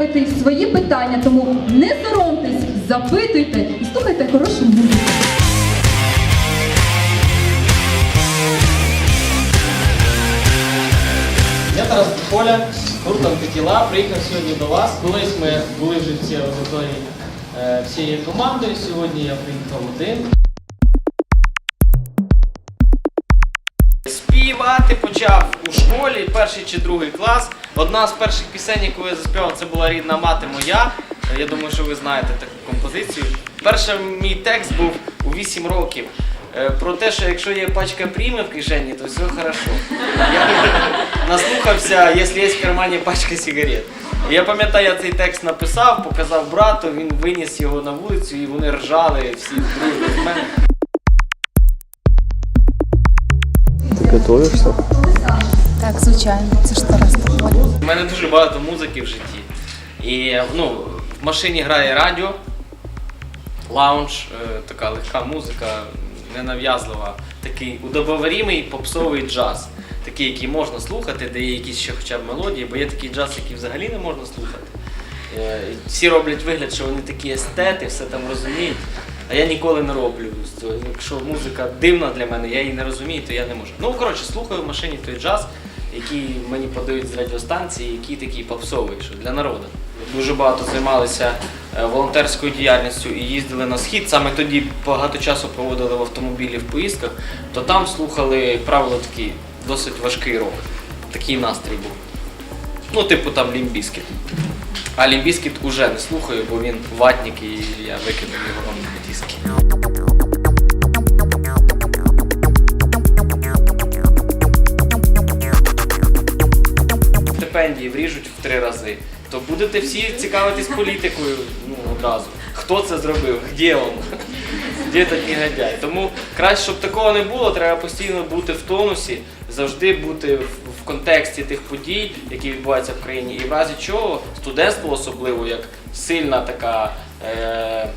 поставити свої питання. Тому не соромтесь, запитуйте і слухайте хорошу музику. Я Тарас Поля, гурт антитіла, приїхав сьогодні до вас. Колись ми були вже в цій аудиторії е, всією командою. Сьогодні я приїхав один. Співати почав школі, перший чи другий клас. Одна з перших пісень, яку я заспівав, це була рідна мати моя. Я думаю, що ви знаєте таку композицію. Перший мій текст був у 8 років. е, Про те, що якщо є пачка пріми в кишені, то все хорошо. Я наслухався, якщо є в кармані пачка сигарет. Я пам'ятаю, я цей текст написав, показав брату, він виніс його на вулицю і вони ржали всі дружно з мене. Ти готуєшся? Так, звичайно, це ж Тарас Тополя. У мене дуже багато музики в житті. І ну, в машині грає радіо, лаунж, е, така легка музика, ненав'язлива, такий удобоварімий попсовий джаз. Такий, який можна слухати, де є якісь ще хоча б мелодії, бо є такий джаз, який взагалі не можна слухати. Е, Всі роблять вигляд, що вони такі естети, все там розуміють. А я ніколи не роблю. Якщо музика дивна для мене, я її не розумію, то я не можу. Ну, коротше, слухаю в машині той джаз, який мені подають з радіостанції, який такий попсовий, що для народу. Дуже багато займалися е, волонтерською діяльністю і їздили на схід. Саме тоді багато часу проводили в автомобілі в поїздках, то там слухали, правило, такий досить важкий рок. Такий настрій був. Ну, типу там Лімбіскіт. А Лімбіскіт уже не слухаю, бо він ватник і я викинув його на диски. Стипендії вріжуть в три рази. То будете всі цікавитись політикою ну, одразу. Хто це зробив? Де він? Де такий негодяй? Тому краще, щоб такого не було, треба постійно бути в тонусі, завжди бути в, контексті тих подій, які відбуваються в країні. І в разі чого студентство особливо, як сильна така. Е-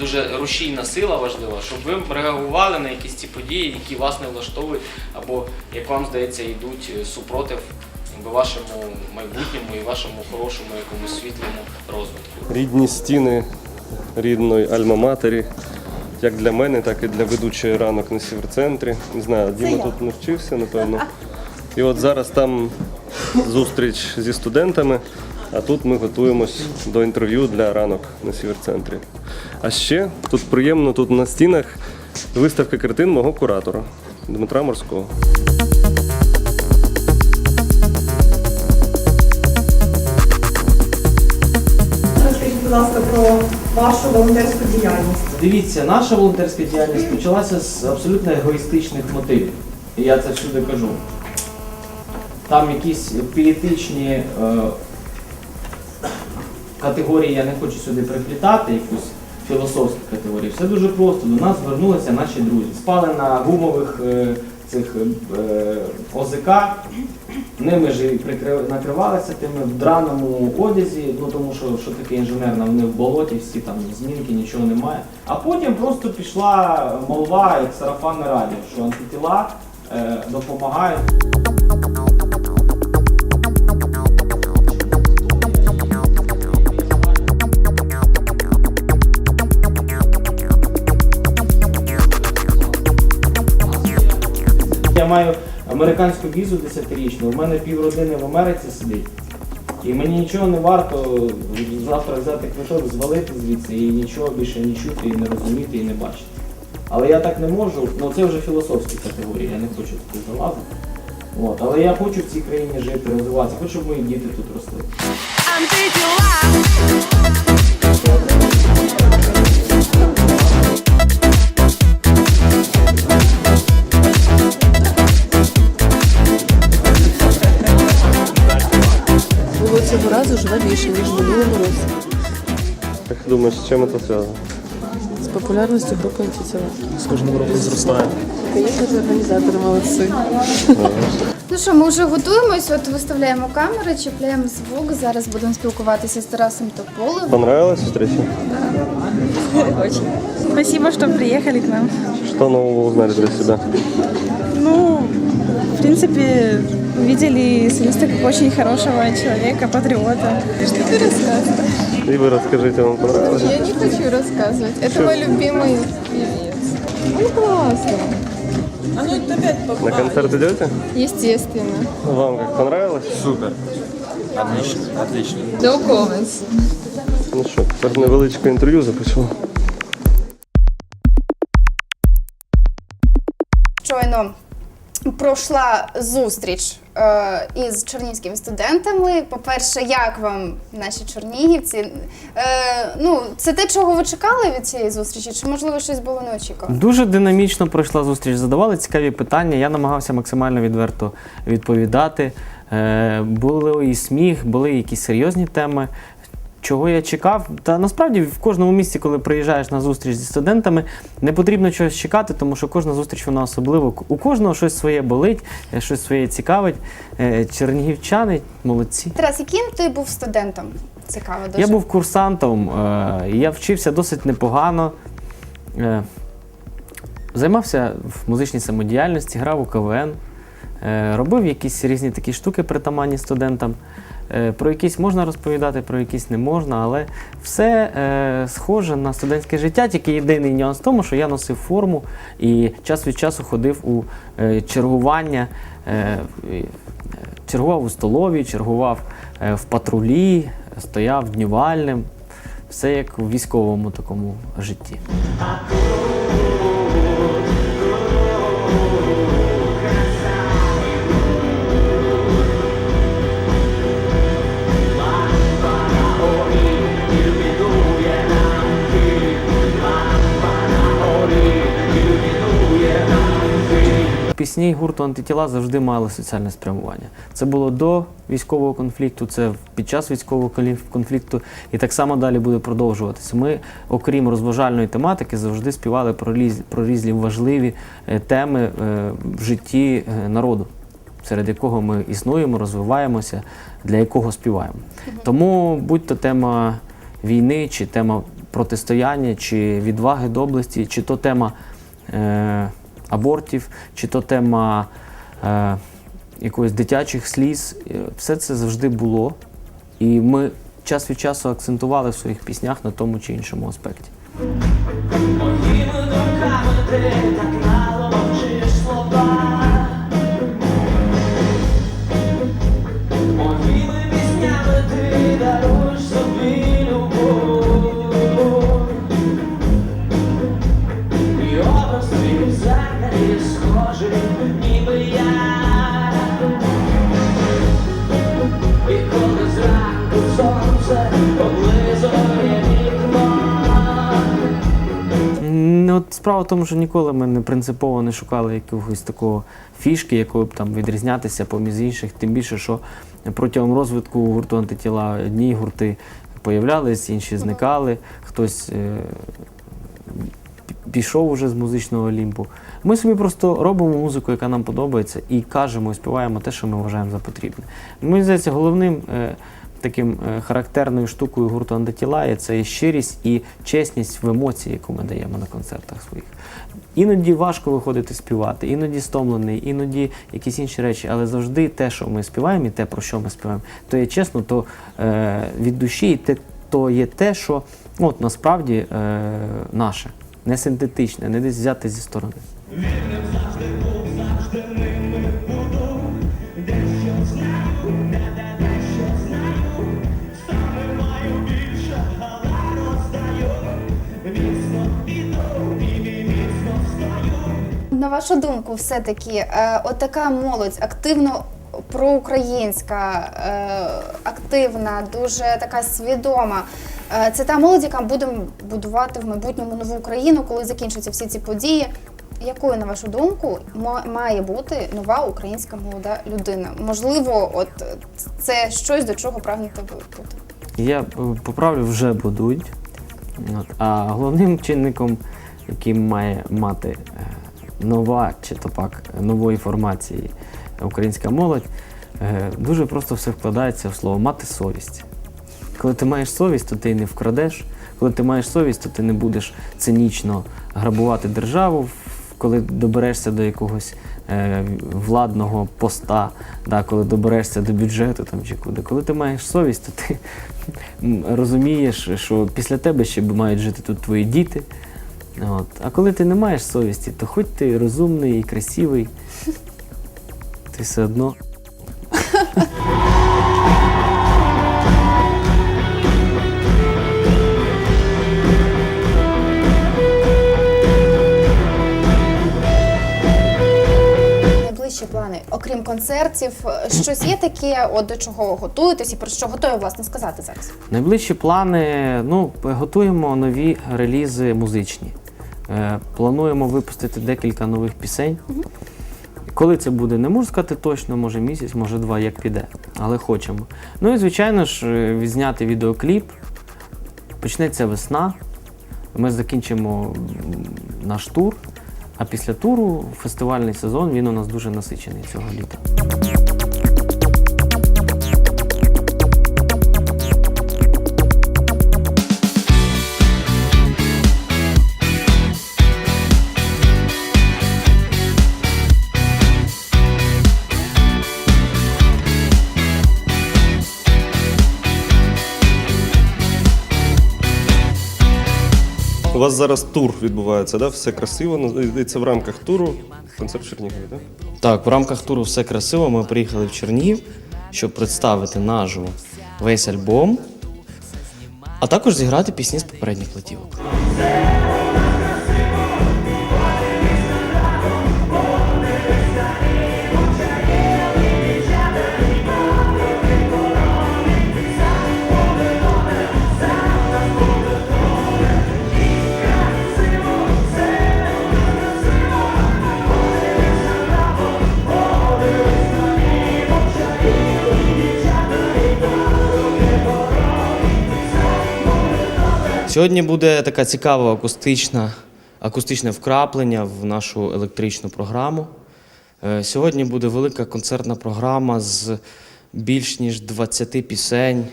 Дуже рушійна сила важлива, щоб ви реагували на якісь ці події, які вас не влаштовують, або, як вам здається, йдуть е, супротив вашому майбутньому і вашому хорошому якомусь світлому розвитку. Рідні стіни рідної альма-матері, як для мене, так і для ведучої ранок на сіверцентрі. Не знаю, Діма тут не вчився, напевно. І от зараз там зустріч зі студентами, а тут ми готуємось до інтерв'ю для ранок на сіверцентрі. А ще тут приємно, тут на стінах виставка картин мого куратора Дмитра Морського. Будь ласка, про вашу волонтерську діяльність. Дивіться, наша волонтерська діяльність почалася з абсолютно егоїстичних мотивів. І я це всюди кажу. Там якісь пієтичні е, категорії, я не хочу сюди приплітати, якусь філософську категорію. Все дуже просто. До нас звернулися наші друзі. Спали на гумових е, цих е, ОЗК. Ними ж і накривалися тими в драному одязі, ну тому що що таке інженерна, вони в болоті, всі там змінки, нічого немає. А потім просто пішла молва, як сарафанне радіо, що антитіла е, допомагають. Маю американську візу 10-річну, у мене півродини в Америці сидить. І мені нічого не варто завтра взяти квиток, звалити звідси і нічого більше не чути, і не розуміти, і не бачити. Але я так не можу, ну це вже філософські категорії, я не хочу туди залазити. От. Але я хочу в цій країні жити, розвиватися, хочу, щоб мої діти тут росли. цього разу живе більше, ніж в минулому році. Як думаєш, з чим це зв'язано? З популярністю групи антитіла. з кожним роком зростає. Звісно, ж, організатори молодці. Ну що, ми вже готуємось, от виставляємо камери, чіпляємо звук. Зараз будемо спілкуватися з Тарасом Тополем. Понравилась встреча? Очень. Спасибо, что приехали к нам. Что нового узнали для себя? Ну, в принципе, Увидели солиста как очень хорошего человека, патриота. Что ты рассказываешь? И вы расскажите, вам понравилось? Я не хочу рассказывать. Это мой любимый певец. Ну классно. На концерт идете? Естественно. Вам как понравилось? Супер. Отлично, отлично. No comments. Ну що, тепер невеличке інтерв'ю запишу. Щойно пройшла зустріч е, із чернігівськими студентами. По-перше, як вам наші чернігівці? Е, ну, це те, чого ви чекали від цієї зустрічі, чи можливо щось було неочікувано? Дуже динамічно пройшла зустріч. Задавали цікаві питання. Я намагався максимально відверто відповідати. Е, Були і сміх, були якісь серйозні теми. Чого я чекав? Та насправді в кожному місці, коли приїжджаєш на зустріч зі студентами, не потрібно чогось чекати, тому що кожна зустріч вона особлива. У кожного щось своє болить, е, щось своє цікавить. Е, Чернігівчани молодці. Тарас, яким ти був студентом? Цікаво дуже. Я був курсантом, е, я вчився досить непогано. Займався в музичній самодіяльності, грав у КВН, робив якісь різні такі штуки притаманні студентам. Е, Про якісь можна розповідати, про якісь не можна, але все е, схоже на студентське життя. Тільки єдиний нюанс в тому, що я носив форму і час від часу ходив у е, чергування, е, е, чергував у столові, чергував е, в патрулі, стояв днювальним. Все як у військовому такому житті. Пісні гурту антитіла завжди мали соціальне спрямування. Це було до військового конфлікту, це під час військового конфлікту, і так само далі буде продовжуватися. Ми, окрім розважальної тематики, завжди співали про різні, про різні важливі е, теми е, в житті е, народу, серед якого ми існуємо, розвиваємося, для якого співаємо. Тому будь-то тема війни, чи тема протистояння, чи відваги доблесті, чи то тема. Е, абортів, чи то тема е, якоїсь дитячих сліз. Е, Все це завжди було. І ми час від часу акцентували в своїх піснях на тому чи іншому аспекті. Справа в тому, що ніколи ми не принципово не шукали якогось такого фішки, якою б там відрізнятися поміж інших. Тим більше, що протягом розвитку гурту антитіла одні гурти появлялись, інші зникали, хтось е, пішов уже з музичного олімпу. Ми собі просто робимо музику, яка нам подобається, і кажемо, і співаємо те, що ми вважаємо за потрібне. Мені здається, головним е, таким е, характерною штукою гурту антитіла є це щирість і чесність в емоції, яку ми даємо на концертах своїх. Іноді важко виходити співати, іноді стомлений, іноді якісь інші речі, але завжди те, що ми співаємо, і те, про що ми співаємо, то є чесно, то е, від душі, і те, то є те, що от, насправді е, наше, не синтетичне, не десь взяти зі сторони. Вашу думку, все-таки е, отака молодь активно проукраїнська, е, активна, дуже така свідома. Е, це та молодь, яка буде будувати в майбутньому нову Україну, коли закінчаться всі ці події. Якою, на вашу думку, ма- має бути нова українська молода людина? Можливо, от це щось до чого прагнете ви бути? Я поправлю, вже будують. От. А головним чинником, який має мати нова чи то пак нової формації українська молодь, е, дуже просто все вкладається в слово мати совість. Коли ти маєш совість, то ти не вкрадеш. Коли ти маєш совість, то ти не будеш цинічно грабувати державу, коли доберешся до якогось е, владного поста, да, коли доберешся до бюджету там, чи куди. Коли ти маєш совість, то ти розумієш, що після тебе ще мають жити тут твої діти. От. А коли ти не маєш совісті, то хоч ти розумний і красивий, ти все одно. Найближчі плани, окрім концертів, е, щось є таке, от до чого готуєтесь і про що готові власне сказати зараз? Найближчі плани, ну, готуємо нові релізи музичні. Е, плануємо випустити декілька нових пісень. Коли це буде, не можу сказати точно, може місяць, може два, як піде, але хочемо. Ну і звичайно ж, е, відзняти відеокліп. Почнеться весна. Ми закінчимо наш тур. А після туру фестивальний сезон він у нас дуже насичений цього літа. Вас зараз тур відбувається, да? все красиво. Ну, це в рамках туру. Концерт в Чернігові, так? Так, в рамках туру все красиво. Ми приїхали в Чернігів, щоб представити наживо весь альбом, а також зіграти пісні з попередніх платівок. Сьогодні буде така цікава акустична, акустичне вкраплення в нашу електричну програму. Е, Сьогодні буде велика концертна програма з більш ніж 20 пісень.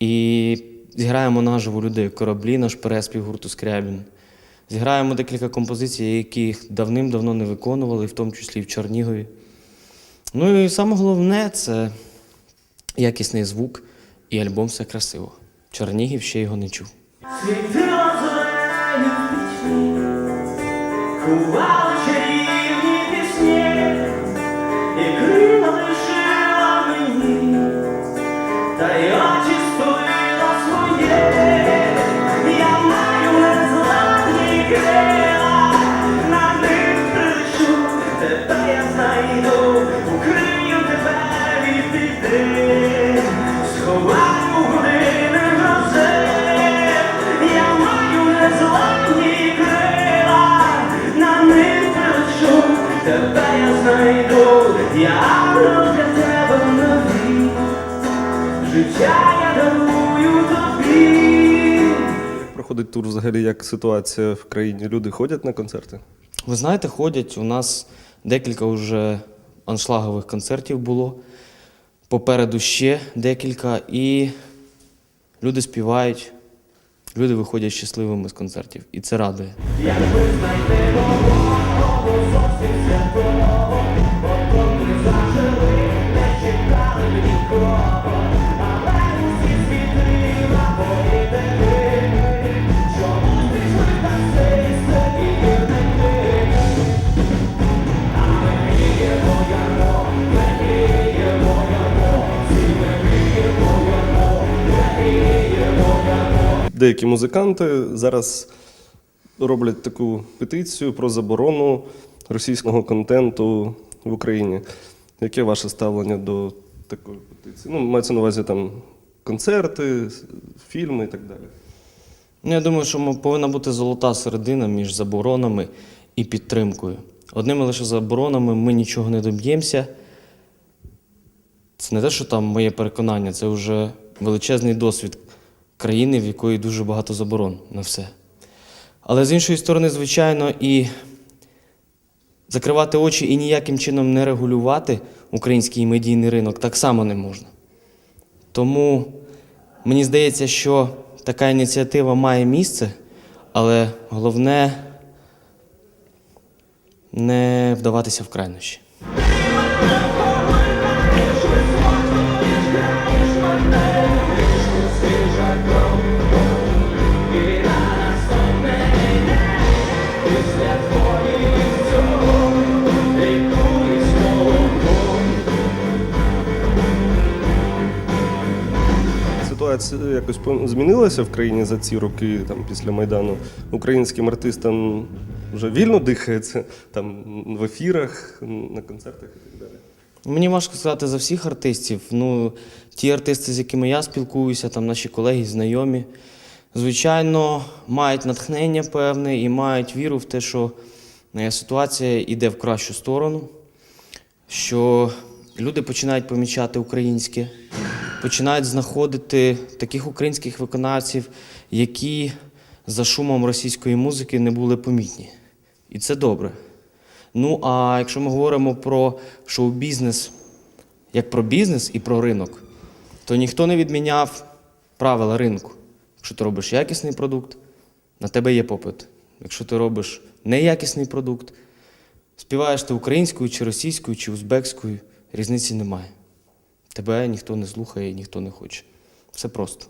І зіграємо наживо людей кораблі, наш переспів гурту Скрябін. Зіграємо декілька композицій, яких давним-давно не виконували, в тому числі і в Чернігові. Ну і саме головне це якісний звук і альбом все красиво. Чернігів ще його не чув. Світила зелені пічні, кували чарівні знайду, я роблю для тебе нові, життя я дарую тобі. Як проходить тур взагалі, як ситуація в країні? Люди ходять на концерти? Ви знаєте, ходять у нас декілька вже аншлагових концертів було. Попереду ще декілька, і люди співають, люди виходять щасливими з концертів. І це радує. Деякі музиканти зараз роблять таку петицію про заборону російського контенту в Україні. Яке ваше ставлення до такої петиції? Ну, мається на увазі там концерти, фільми і так далі. Ну, я думаю, що повинна бути золота середина між заборонами і підтримкою. Одними лише заборонами ми нічого не доб'ємося. Це не те, що там моє переконання, це вже величезний досвід країни, в якої дуже багато заборон на все. Але з іншої сторони, звичайно, і закривати очі і ніяким чином не регулювати український медійний ринок так само не можна. Тому мені здається, що така ініціатива має місце, але головне не вдаватися в крайнощі. Ситуація якось змінилася в країні за ці роки, там після Майдану. Українським артистам вже вільно дихається там в ефірах, на концертах і так далі. Мені важко сказати за всіх артистів. Ну, ті артисти, з якими я спілкуюся, там наші колеги, знайомі, звичайно, мають натхнення певне і мають віру в те, що е, ситуація йде в кращу сторону, що люди починають помічати українське, починають знаходити таких українських виконавців, які за шумом російської музики не були помітні. І це добре. Ну, а якщо ми говоримо про шоу-бізнес як про бізнес і про ринок, то ніхто не відміняв правила ринку. Якщо ти робиш якісний продукт, на тебе є попит. Якщо ти робиш неякісний продукт, співаєш ти українською, чи російською, чи узбекською, різниці немає. Тебе ніхто не слухає і ніхто не хоче. Все просто.